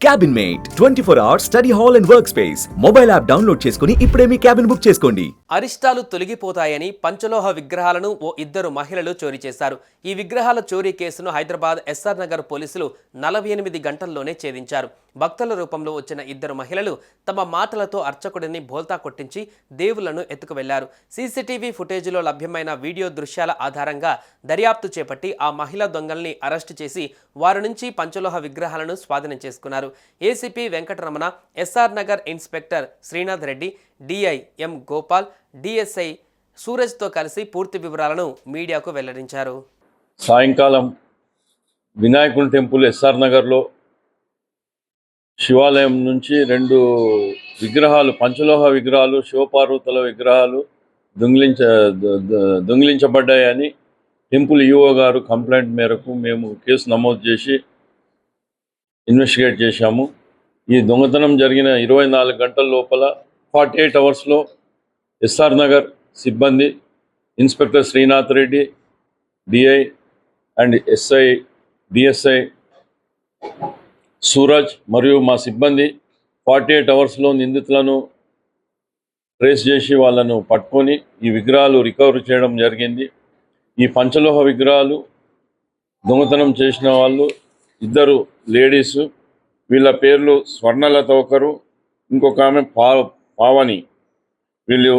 Cabin mate twenty four hours study hall and work space mobile app download చేసుకుని ఇప్పుడే మీ cabin book చేసుకోండి. అరిష్టాలు తొలగిపోతాయని పంచలోహ విగ్రహాలను ఓ ఇద్దరు మహిళలు చోరీ చేశారు. ఈ విగ్రహాల చోరీ కేసును హైదరాబాద్ ఎస్ఆర్ నగర్ పోలీసులు నలభై ఎనిమిది గంటల్లోనే ఛేదించారు. భక్తుల రూపంలో వచ్చిన ఇద్దరు మహిళలు తమ మాటలతో అర్చకుడిని బోల్తా కొట్టించి దేవులను ఎత్తుకు వెళ్ళారు సీసీటీవీ ఫుటేజ్లో లభ్యమైన వీడియో దృశ్యాల ఆధారంగా దర్యాప్తు చేపట్టి ఆ మహిళా దొంగల్ని అరెస్టు చేసి వారి నుంచి పంచలోహ విగ్రహాలను స్వాధీనం చేసుకున్నారు. ACP Venkataramana SR Nagar inspector Srinath Reddy DI M Gopal DSI సూరజ్తో కలిసి పూర్తి వివరాలను మీడియాకు వెల్లడించారు. సాయంకాలం వినాయకుని టెంపుల్ ఎస్ఆర్ నగర్లో శివాలయం నుంచి రెండు విగ్రహాలు పంచలోహ విగ్రహాలు శివపార్వతుల విగ్రహాలు దొంగిలించ దొంగిలించబడ్డాయని టెంపుల్ ఈఓ గారు కంప్లైంట్ మేరకు మేము కేసు నమోదు చేసి ఇన్వెస్టిగేట్ చేశాము. ఈ దొంగతనం జరిగిన ఇరవై నాలుగు గంటల లోపల ఫార్టీ ఎయిట్ అవర్స్లో ఎస్ఆర్ నగర్ సిబ్బంది inspector Srinath Reddy DI and SI DSI Suraj మరియు మా సిబ్బంది ఫార్టీ ఎయిట్ అవర్స్లో నిందితులను ట్రేస్ చేసి వాళ్ళను పట్టుకొని ఈ విగ్రహాలు రికవర్ చేయడం జరిగింది. ఈ పంచలోహ విగ్రహాలు దొంగతనం చేసిన వాళ్ళు ఇద్దరు లేడీసు వీళ్ళ పేర్లు స్వర్ణలత ఒకరు ఇంకొక ఆమె పా పావని. వీళ్ళు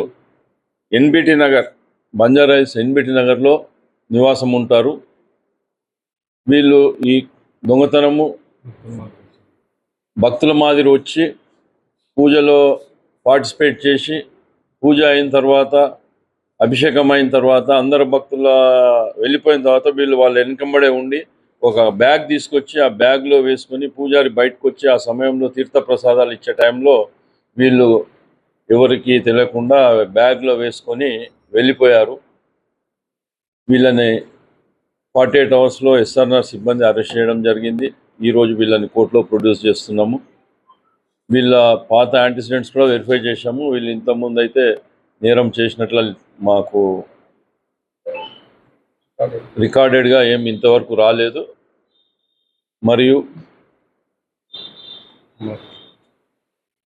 ఎన్బిటి నగర్ బంజారాయిల్స్ ఎన్బిటి నగర్లో నివాసం ఉంటారు. వీళ్ళు ఈ దొంగతనము భక్తుల మాదిరి వచ్చి పూజలో పార్టిసిపేట్ చేసి పూజ అయిన తర్వాత అభిషేకం అయిన తర్వాత అందరు భక్తుల వెళ్ళిపోయిన తర్వాత వీళ్ళు వాళ్ళ వెనుకంబడే ఉండి ఒక బ్యాగ్ తీసుకొచ్చి ఆ బ్యాగ్లో వేసుకొని పూజారి బయటకు వచ్చి ఆ సమయంలో తీర్థ ప్రసాదాలు ఇచ్చే టైంలో వీళ్ళు ఎవరికి తెలియకుండా బ్యాగ్లో వేసుకొని వెళ్ళిపోయారు. వీళ్ళని ఫార్టీ ఎయిట్ అవర్స్లో ఎస్ఆర్ఆర్ సిబ్బంది అరెస్ట్ చేయడం జరిగింది. ఈరోజు వీళ్ళని కోర్టులో ప్రొడ్యూస్ చేస్తున్నాము. వీళ్ళ పాత యాంటిసిడెంట్స్ కూడా వెరిఫై చేశాము. వీళ్ళు ఇంతకుముందు అయితే నేరం చేసినట్లు మాకు రికార్డెడ్గా ఏం ఇంతవరకు రాలేదు. మరియు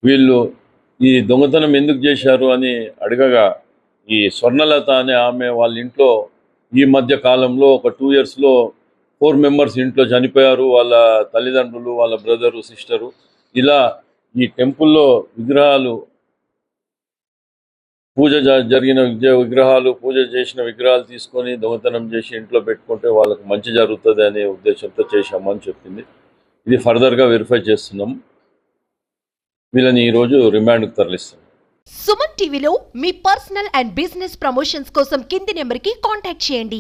వీళ్ళు ఈ దొంగతనం ఎందుకు చేశారు అని అడగగా ఈ స్వర్ణలత అనే ఆమె వాళ్ళ ఇంట్లో ఈ మధ్య కాలంలో ఒక టూ ఇయర్స్లో ఫోర్ మెంబర్స్ ఇంట్లో చనిపోయారు. వాళ్ళ తల్లిదండ్రులు వాళ్ళ బ్రదరు సిస్టరు. ఇలా ఈ టెంపుల్లో విగ్రహాలు పూజ జరిగిన విగ్రహాలు పూజ చేసిన విగ్రహాలు తీసుకొని దొంగతనం చేసి ఇంట్లో పెట్టుకుంటే వాళ్ళకి మంచి జరుగుతుంది అనే ఉద్దేశంతో చేశామని చెప్పింది. ఇది ఫర్దర్గా వెరిఫై చేస్తున్నాం. వీళ్ళని ఈరోజు రిమాండ్కు తరలిస్తాం సుమన్ టీవీలో మీ పర్సనల్ అండ్ బిజినెస్ ప్రమోషన్స్ కోసం కింది నెంబర్కి కాంటాక్ట్ చేయండి.